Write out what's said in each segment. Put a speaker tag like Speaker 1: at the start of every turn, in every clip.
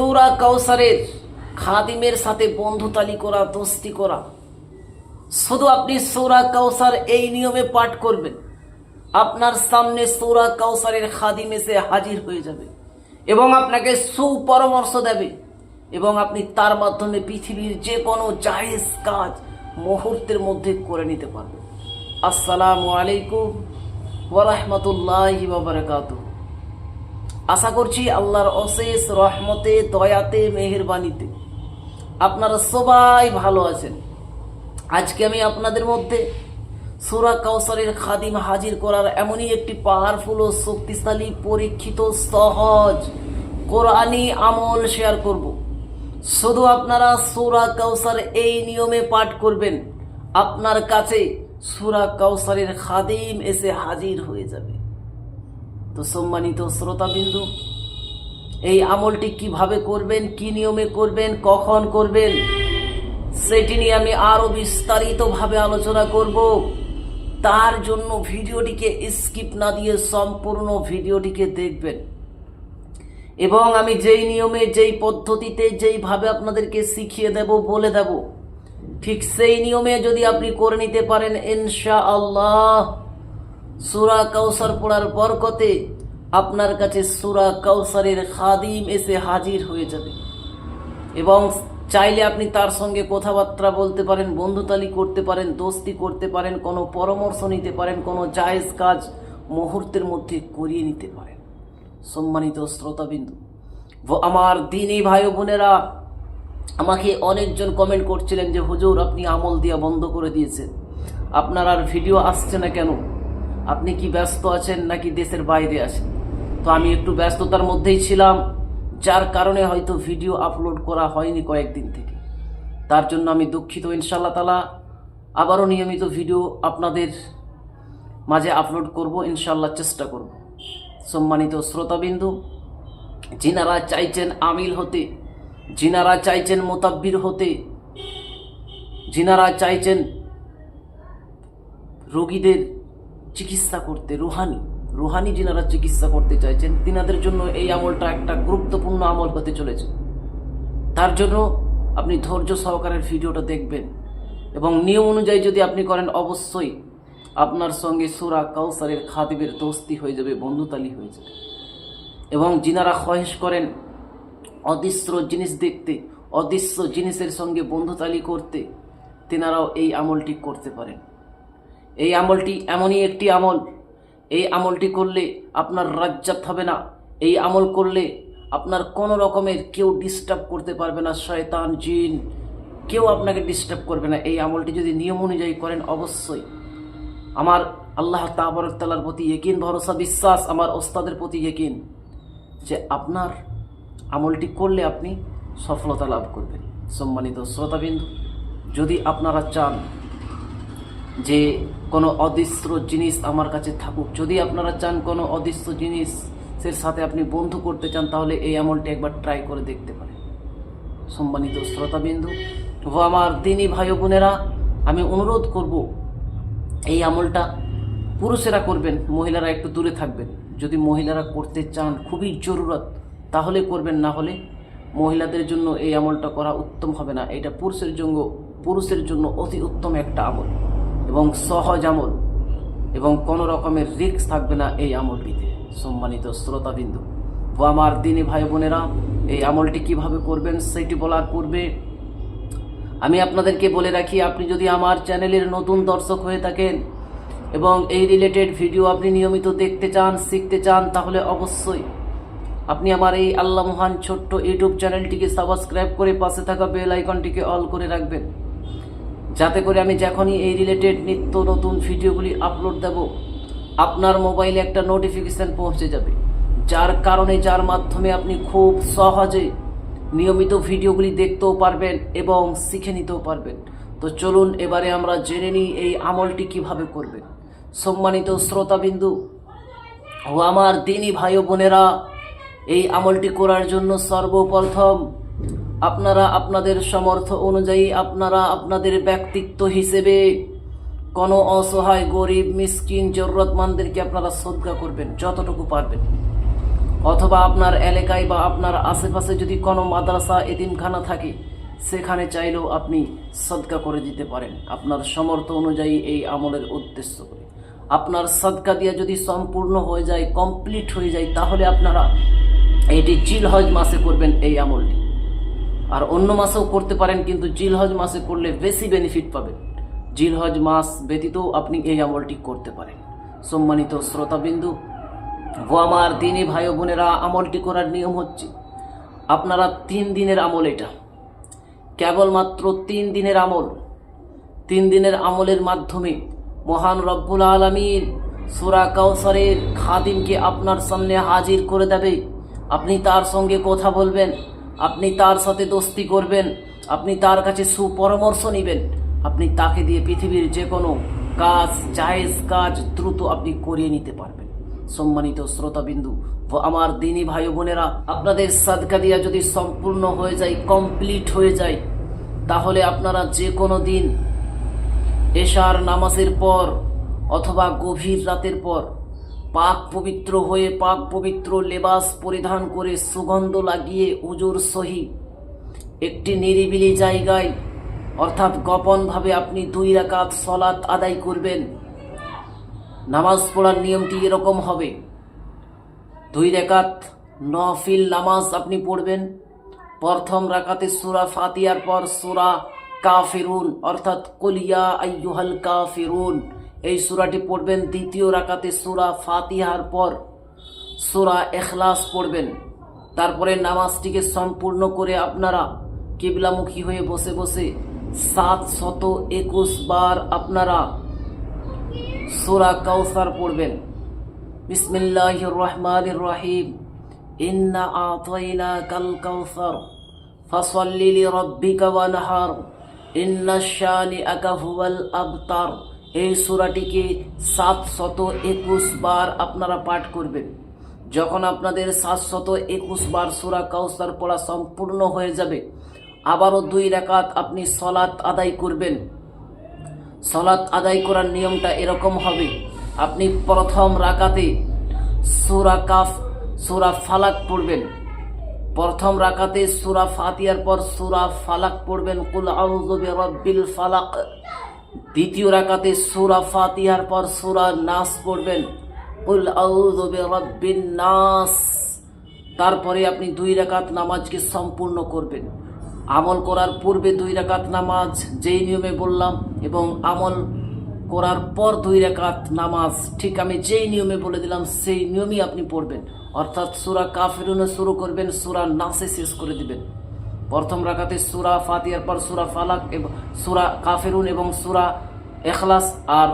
Speaker 1: সৌরা কাউসারের খাদিমের সাথে বন্ধুতালি করা, দোস্তি করা। শুধু আপনি সৌরা কাউসার এই নিয়মে পাঠ করবেন, আপনার সামনে সৌরা কাউসারের খাদিম এসে হাজির হয়ে যাবে এবং আপনাকে সুপরামর্শ দেবে এবং আপনি তার মাধ্যমে পৃথিবীর যে কোনো জায়েজ কাজ মুহূর্তের মধ্যে করে নিতে পারবেন। আসসালামু আলাইকুম ওরহমতুল্লাহি বাবরকাতু আশা করছি আল্লাহর অশেষ রহমতে, দয়াতে, মেহেরবানিতে আপনারা সবাই ভালো আছেন। আজকে আমি আপনাদের মধ্যে সুরা কাউসারের খাদিম হাজির করার এমনই একটি পাওয়ারফুল ও শক্তিশালী, পরীক্ষিত, সহজ, কোরআনি আমল শেয়ার করব। শুধু আপনারা সুরা কাউসার এই নিয়মে পাঠ করবেন, আপনার কাছে সুরা কাউসারের খাদিম এসে হাজির হয়ে যাবে। তো সম্মানিত শ্রোতাবিন্দু, এই আমলটি কীভাবে করবেন, কি নিয়মে করবেন, কখন করবেন, সেটি নিয়ে আমি আরও বিস্তারিতভাবে আলোচনা করব। তার জন্য ভিডিওটিকে স্কিপ না দিয়ে সম্পূর্ণ ভিডিওটিকে দেখবেন। এবং আমি যেই নিয়মে, যেই পদ্ধতিতে, যেইভাবে আপনাদেরকে শিখিয়ে দেব, বলে দেব, ঠিক সেই নিয়মে যদি আপনি করে নিতে পারেন ইনশা আল্লাহ সুরা কাউসার পড়ার বরকতে আপনার কাছে সুরা কাউসারের খাদিম এসে হাজির হয়ে যাবে। এবং চাইলে আপনি তার সঙ্গে কথাবার্তা বলতে পারেন, বন্ধুতালি করতে পারেন, দোস্তি করতে পারেন, কোনো পরামর্শ নিতে পারেন, কোনো জায়েজ কাজ মুহূর্তের মধ্যে করিয়ে নিতে পারেন। সম্মানিত শ্রোতাবিন্দু আমার দিনী ভাই বোনেরা, আমাকে অনেকজন কমেন্ট করছিলেন যে, হুজুর, আপনি আমল দিয়া বন্ধ করে দিয়েছেন। আপনার আর ভিডিও আসছে না কেন? আপনি কি ব্যস্ত আছেন নাকি দেশের বাইরে আছেন? তো আমি একটু ব্যস্ততার মধ্যেই ছিলাম, যার কারণে হয়তো ভিডিও আপলোড করা হয়নি কয়েকদিন থেকে। তার জন্য আমি দুঃখিত ইনশাল্লাহ তালা আবারও নিয়মিত ভিডিও আপনাদের মাঝে আপলোড করব ইনশাল্লাহ চেষ্টা করব। সম্মানিত শ্রোতাবিন্দু, যিনারা চাইছেন আমিল হতে, যিনারা চাইছেন মোতাব্বির হতে, যিনারা চাইছেন রোগীদের চিকিৎসা করতে রুহানি রুহানি যিনারা চিকিৎসা করতে চাইছেন। তিনাদের জন্য এই আমলটা একটা গুরুত্বপূর্ণ আমল হতে চলেছে। তার জন্য আপনি ধৈর্য সহকারের ভিডিওটা দেখবেন এবং নিয়ম অনুযায়ী যদি আপনি করেন, অবশ্যই আপনার সঙ্গে সুরা কাউসারের খাদিবের দোস্তি হয়ে যাবে, বন্ধুতালি হয়ে যাবে। এবং যিনারা খয়েশ করেন অদৃশ্য জিনিস দেখতে, অদৃশ্য জিনিসের সঙ্গে বন্ধুতালি করতে তেনারাও এই আমলটি করতে পারেন। এই আমলটি এমনই একটি আমল এই আমলটি করলে আপনার রাজ্জাত হবে না। এই আমল করলে আপনার কোনো রকমের কেউ ডিস্টার্ব করতে পারবে না, শয়তান, জিন। কেউ আপনাকে ডিস্টার্ব করবে না। এই আমলটি যদি নিয়ম অনুযায়ী করেন, অবশ্যই। আমার আল্লাহ তাবরতালার প্রতি একিন ভরসা, বিশ্বাস আমার ওস্তাদের প্রতি একিন যে আপনার আমলটি করলে আপনি সফলতা লাভ করবেন। সম্মানিত শ্রোতাবিন্দু, যদি আপনারা চান যে কোনো অদৃশ্য জিনিস আমার কাছে থাকুক। যদি আপনারা চান কোনো অদৃশ্য জিনিসের সাথে আপনি বন্ধু করতে চান, তাহলে এই আমলটি একবার ট্রাই করে দেখতে পারেন। সম্মানিত শ্রোতাবিন্দু, ও আমার দিনী ভাই বোনেরা আমি অনুরোধ করব, এই আমলটা পুরুষেরা করবেন, মহিলারা একটু দূরে থাকবেন। যদি মহিলারা করতে চান, খুবই জরুরত, তাহলে করবেন, না হলে মহিলাদের জন্য এই আমলটা করা উত্তম হবে না। এটা পুরুষের জন্য পুরুষের জন্য অতি উত্তম একটা আমল। এবং সহজ আমল এবং কোনো রকমের রিস্ক থাকবে না এই আমলটিতে। সম্মানিত শ্রোতাবিন্দু ও আমার দিনী ভাই বোনেরা, এই আমলটি কীভাবে করবেন সেটি বলার পূর্বে আমি আপনাদেরকে বলে রাখি, আপনি যদি আমার চ্যানেলের নতুন দর্শক হয়ে থাকেন এবং এই রিলেটেড ভিডিও আপনি নিয়মিত দেখতে চান, শিখতে চান, তাহলে অবশ্যই আপনি আমার এই আল্লাহ মহান ছোট্ট ইউটিউব চ্যানেলটিকে সাবস্ক্রাইব করে পাশে থাকা বেল আইকনটিকে অল করে রাখবেন। যাতে করে আমি যখনই এই রিলেটেড নিত্য নতুন ভিডিওগুলি আপলোড দেব, আপনার মোবাইলে একটা নোটিফিকেশান পৌঁছে যাবে। যার কারণে, যার মাধ্যমে আপনি খুব সহজে নিয়মিত ভিডিওগুলি দেখতেও পারবেন এবং শিখে নিতেও পারবেন। তো চলুন, এবারে আমরা জেনে নিই এই আমলটি কীভাবে করবেন। সম্মানিত শ্রোতাবিন্দু ও আমার দিনী ভাই বোনেরা, এই আমলটি করার জন্য সর্বপ্রথম আপনারা আপনাদের সামর্থ্য অনুযায়ী আপনারা আপনাদের ব্যক্তিত্ব হিসেবে কোনো অসহায়, গরিব, মিসকিন, জরুরতমানদেরকে আপনারা শ্রদ্ধা করবেন, যতটুকু পারবেন। অথবা আপনার এলাকায় বা আপনার আশেপাশে যদি কোনো মাদ্রাসা, এতিমখানা থাকে, সেখানে চাইলেও আপনি সদকা করে দিতে পারেন। আপনার সমর্থ অনুযায়ী এই আমলের উদ্দেশ্য করে। আপনার সদকা দিয়ে যদি সম্পূর্ণ হয়ে যায়, কমপ্লিট হয়ে যায়, তাহলে আপনারা এটি জিলহজ মাসে করবেন এই আমলটি। আর অন্য মাসেও করতে পারেন, কিন্তু জিলহজ মাসে করলে বেশি বেনিফিট পাবেন। জিলহজ মাস ব্যতীতও আপনি এই আমলটি করতে পারেন। সম্মানিত শ্রোতাবিন্দু, ও আমার দিনী ভাই বোনেরা, আমলটি করার নিয়ম হচ্ছে, আপনারা তিন দিনের আমল এটা। কেবলমাত্র তিন দিনের আমল। তিন দিনের আমলের মাধ্যমে মহান রব্বুল আলমীর সুরা কাউসারের খাদিমকে আপনার সামনে হাজির করে দেবে। আপনি তার সঙ্গে কথা বলবেন। আপনি তার সাথে দোস্তি করবেন, আপনি তার কাছে সুপরামর্শ নেবেন, আপনি তাকে দিয়ে পৃথিবীর যে কোনো কাজ, জায়েজ কাজ দ্রুত আপনি করিয়ে নিতে পারবেন। সম্মানিত শ্রোতাবিন্দু ও আমার দিনী ভাই বোনেরা, আপনাদের সাদকা দিয়া যদি সম্পূর্ণ হয়ে যায়, কমপ্লিট হয়ে যায়, তাহলে আপনারা যে কোনো দিন এশার নামাজের পর অথবা গভীর রাতের পর পাক পবিত্র হয়ে পাক পবিত্র লেবাস পরিধান করে সুগন্ধ লাগিয়ে উজুর সহি। একটি নিরিবিলি জায়গায়, অর্থাৎ গোপনভাবে আপনি দুই রাকাত সলাৎ আদায় করবেন। নামাজ পড়ার নিয়মটি এরকম হবে। দুই রেখাত নফিল নামাজ আপনি পড়বেন। প্রথম রাকাতে সুরা ফাতিয়ার পর সুরা কাফিরুন, অর্থাৎ কলিয়া আইয়ুহাল কাফিরুন। এই সুরাটি পড়বেন দ্বিতীয় রাকাতে সুরা ফাতিহার পর। সুরা এখলাস পড়বেন। তারপরে নামাজটিকে সম্পূর্ণ করে আপনারা কিবলামুখী হয়ে বসে বসে সাত শত একুশ বার আপনারা সুরা কাউসার পড়বেন। বিসমিল্লাহ রহমান রহিম। ইন্না আতাইনা কাল কাউসার ফসল্লি লিরাব্বিকা ওয়ানহার ইন্না শানিআকা হুয়াল আবতার। এই সূরাটিকে সাতশত একুশ বার আপনারা পাঠ করবেন। যখন আপনাদের সাতশত একুশ বার সুরা কাউসার পড়া সম্পূর্ণ হয়ে যাবে, আবারও দুই রাকাত আপনি সলাত আদায় করবেন। সলাৎ আদায় করার নিয়মটা এরকম হবে, আপনি প্রথম রাকাতে সুরা কাফ, সুরা ফালাক পড়বেন। প্রথম রাকাতে সুরা ফাতিয়ার পর সুরা ফালাক পড়বেন। কুল আউযু বিরাব্বিল ফালাক। দ্বিতীয় রাকাতে সুরা ফাতিহার পর সুরা নাস পড়বেন। কুল আউযু বিরাব্বিন নাস। তারপরে আপনি দুই রাকাত নামাজকে সম্পূর্ণ করবেন। আমল করার পূর্বে দুই রাকাত নামাজ, যেই নিয়মে বললাম, এবং আমল করার পর দুই রাকাত নামাজ, ঠিক আমি যেই নিয়মে বলে দিলাম, সেই নিয়মই আপনি পড়বেন। অর্থাৎ সুরা কাফিরুনে শুরু করবেন, সুরা নাসে শেষ করে দিবেন। প্রথম রাকাতে সুরা ফাতিয়ার পর সুরা ফালাক এবং সুরা কাফেরুন এবং সুরা এখলাস আর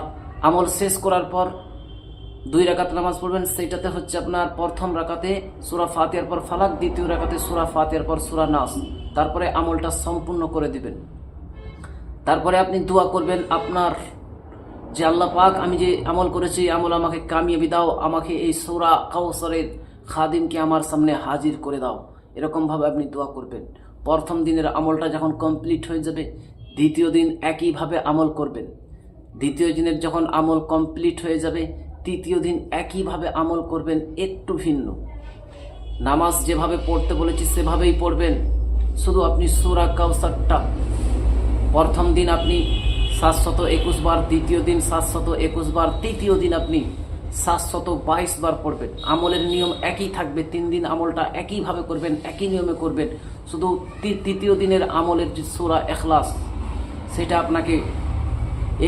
Speaker 1: আমল শেষ করার পর দুই রাকাত নামাজ পড়বেন। সেইটাতে হচ্ছে আপনার প্রথম রাকাতে সুরা ফাতিয়ার পর ফালাক, দ্বিতীয় রাকাতে সুরা ফাতিয়ার পর সুরা নাস। তারপরে আমলটা সম্পূর্ণ করে দিবেন। তারপরে আপনি দোয়া করবেন, আপনার যে আল্লাহ পাক, আমি যে আমল করেছি আমল আমাকে কামিয়াবি দাও, আমাকে এই সুরা কাউসরের খাদিমকে আমার সামনে হাজির করে দাও। এরকমভাবে আপনি দোয়া করবেন। প্রথম দিনের আমলটা যখন কমপ্লিট হয়ে যাবে, দ্বিতীয় দিন একইভাবে আমল করবেন। দ্বিতীয় দিনের যখন আমল কমপ্লিট হয়ে যাবে, তৃতীয় দিন একইভাবে আমল করবেন, একটু ভিন্ন। নামাজ যেভাবে পড়তে বলেছি, সেভাবেই পড়বেন। শুধু আপনি সুরা কাউসারটা প্রথম দিন আপনি সাতশত একুশ বার, দ্বিতীয় দিন সাতশত একুশ বার, তৃতীয় দিন আপনি সাতশত বাইশ বার পড়বেন। আমলের নিয়ম একই থাকবে, তিন দিন আমলটা একইভাবে করবেন, একই নিয়মে করবেন। শুধু তৃতীয় দিনের আমলের যে সুরা এখলাস সেটা আপনাকে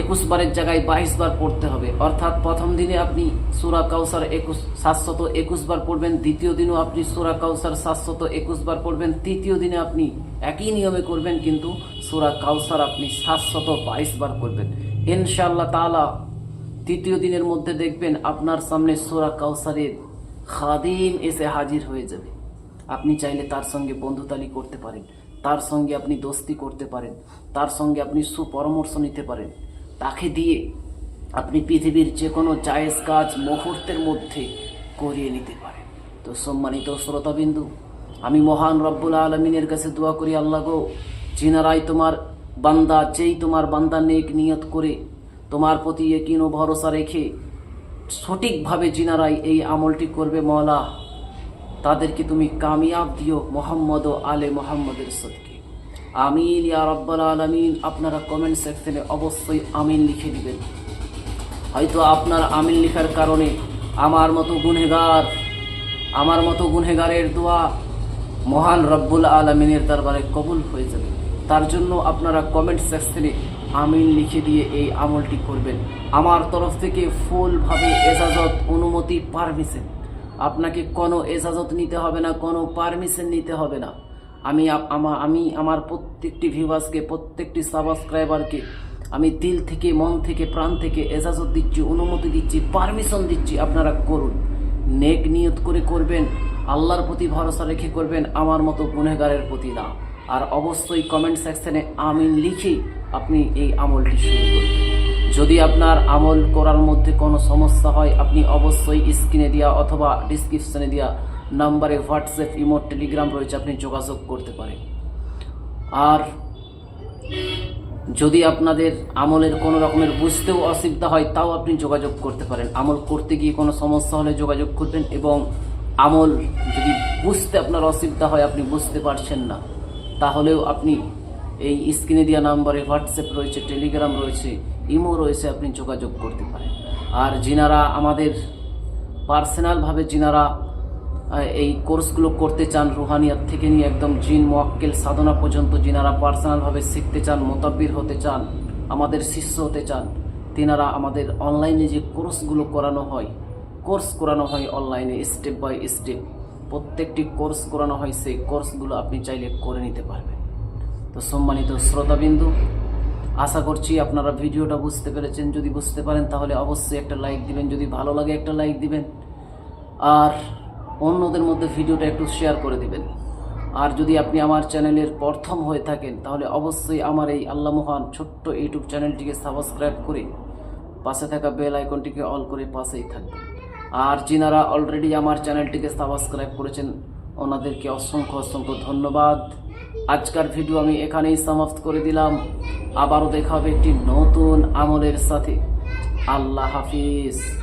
Speaker 1: একুশ বারের জায়গায় বাইশ বার পড়তে হবে। অর্থাৎ প্রথম দিনে আপনি সুরা কাউসার একুশ সাতশত একুশ বার পড়বেন, দ্বিতীয় দিনও আপনি সুরা কাউসার সাতশত একুশ বার পড়বেন, তৃতীয় দিনে আপনি একই নিয়মে করবেন, কিন্তু সুরা কাউসার আপনি সাতশত বাইশ বার করবেন। ইনশাআল্লাহ তাআলা তৃতীয় দিনের মধ্যে দেখবেন আপনার সামনে সোরা কাউসারের খাদিম এসে হাজির হয়ে যাবে। আপনি চাইলে তার সঙ্গে বন্ধুতালি করতে পারেন, তার সঙ্গে আপনি দোস্তি করতে পারেন, তার সঙ্গে আপনি সুপরামর্শ নিতে পারেন। তাকে দিয়ে আপনি পৃথিবীর যে কোনো জায়েজ কাজ মুহূর্তের মধ্যে করিয়ে নিতে পারেন। তো সম্মানিত শ্রোতাবিন্দু, আমি মহান রব্বুল আলমিনের কাছে দোয়া করি, আল্লাহ গো যিনারাই তোমার বান্দা, যেই তোমার বান্দা নেক নিয়ত করে তোমার প্রতি একিন ভরসা রেখে সঠিকভাবে যিনারাই এই আমলটি করবে মওলা। তাদেরকে তুমি কামিয়াব দিও মোহাম্মদ ও আলে মোহাম্মদের সদকে। আমিন, ইয়া রব্বাল আলামিন। আপনারা কমেন্ট সেকশনে অবশ্যই আমিন লিখে দিবেন। হয়তো আপনার আমিন লিখার কারণে আমার মতো গুনেগার আমার মতো গুনেগারের দোয়া মহান রব্বুল আলমিনের দরবারে কবুল হয়ে যাবে। তার জন্য আপনারা কমেন্ট সেকশনে আমিন লিখে দিয়ে এই আমলটি করবেন। আমার তরফ থেকে ফুলভাবে এজাজত অনুমতি পারমিশন আপনাকে কোনো এজাজত নিতে হবে না, কোনো পারমিশন নিতে হবে না। আমি আমি আমার প্রত্যেকটি ভিউয়ার্সকে প্রত্যেকটি সাবস্ক্রাইবারকে আমি দিল থেকে, মন থেকে, প্রাণ থেকে এজাজত দিচ্ছি, অনুমতি দিচ্ছি পারমিশন দিচ্ছি, আপনারা করুন। নেক নিয়ত করে করবেন, আল্লাহর প্রতি ভরসা রেখে করবেন, আমার মতো গুনেগারের প্রতি না। আর অবশ্যই কমেন্ট সেকশনে আমিন লিখেই আপনি এই আমলটি শুরু করবেন যদি আপনার আমল করার মধ্যে কোনো সমস্যা হয়, আপনি অবশ্যই স্ক্রিনে দেওয়া অথবা ডিসক্রিপশনে দেওয়া নাম্বারে হোয়াটসঅ্যাপ ইমো টেলিগ্রাম রয়েছে, আপনি যোগাযোগ করতে পারেন। আর যদি আপনাদের আমলের কোনো রকমের বুঝতেও অসুবিধা হয়, তাও আপনি যোগাযোগ করতে পারেন। আমল করতে গিয়ে কোনো সমস্যা হলে যোগাযোগ করবেন এবং আমল যদি বুঝতে আপনার অসুবিধা হয়, আপনি বুঝতে পারছেন না। তাহলেও আপনি এই স্ক্রিনে দেওয়া নাম্বারে হোয়াটসঅ্যাপ রয়েছে, টেলিগ্রাম রয়েছে, ইমো রয়েছে, আপনি যোগাযোগ করতে পারেন। আর যিনারা আমাদের পার্সোনালভাবে যিনারা এই কোর্সগুলো করতে চান, রুহানিয়াত থেকে নিয়ে একদম জিন মোয়াক্কেল সাধনা পর্যন্ত যিনারা পার্সোনালভাবে শিখতে চান, মোতাব্বির হতে চান, আমাদের শিষ্য হতে চান, তিনারা আমাদের অনলাইনে যে কোর্সগুলো করানো হয়, কোর্স করানো হয় অনলাইনে স্টেপ বাই স্টেপ প্রত্যেকটি কোর্স করানো হয় সেই কোর্সগুলো আপনি চাইলে করে নিতে পারবেন। তো সম্মানিত শ্রোতাবিন্দু, আশা করছি আপনারা ভিডিওটা বুঝতে পেরেছেন। যদি বুঝতে পারেন, তাহলে অবশ্যই একটা লাইক দিবেন। যদি ভালো লাগে, একটা লাইক দিবেন। আর অন্যদের মধ্যে ভিডিওটা একটু শেয়ার করে দিবেন। আর যদি আপনি আমার চ্যানেলের প্রথম হয়ে থাকেন, তাহলে অবশ্যই আমার এই আল্লাহ মহান ছোট্ট ইউটিউব চ্যানেলটিকে সাবস্ক্রাইব করে পাশে থাকা বেল আইকনটিকে অল করে পাশেই থাকবেন। আর যিনারা অলরেডি আমার চ্যানেলটিকে সাবস্ক্রাইব করেছেন, ওনাদেরকে অসংখ্য অসংখ্য ধন্যবাদ। আজকার ভিডিও আমি এখানেই সমাপ্ত করে দিলাম। আবারও দেখা হবে একটি নতুন আমলের সাথে। আল্লাহ হাফিজ।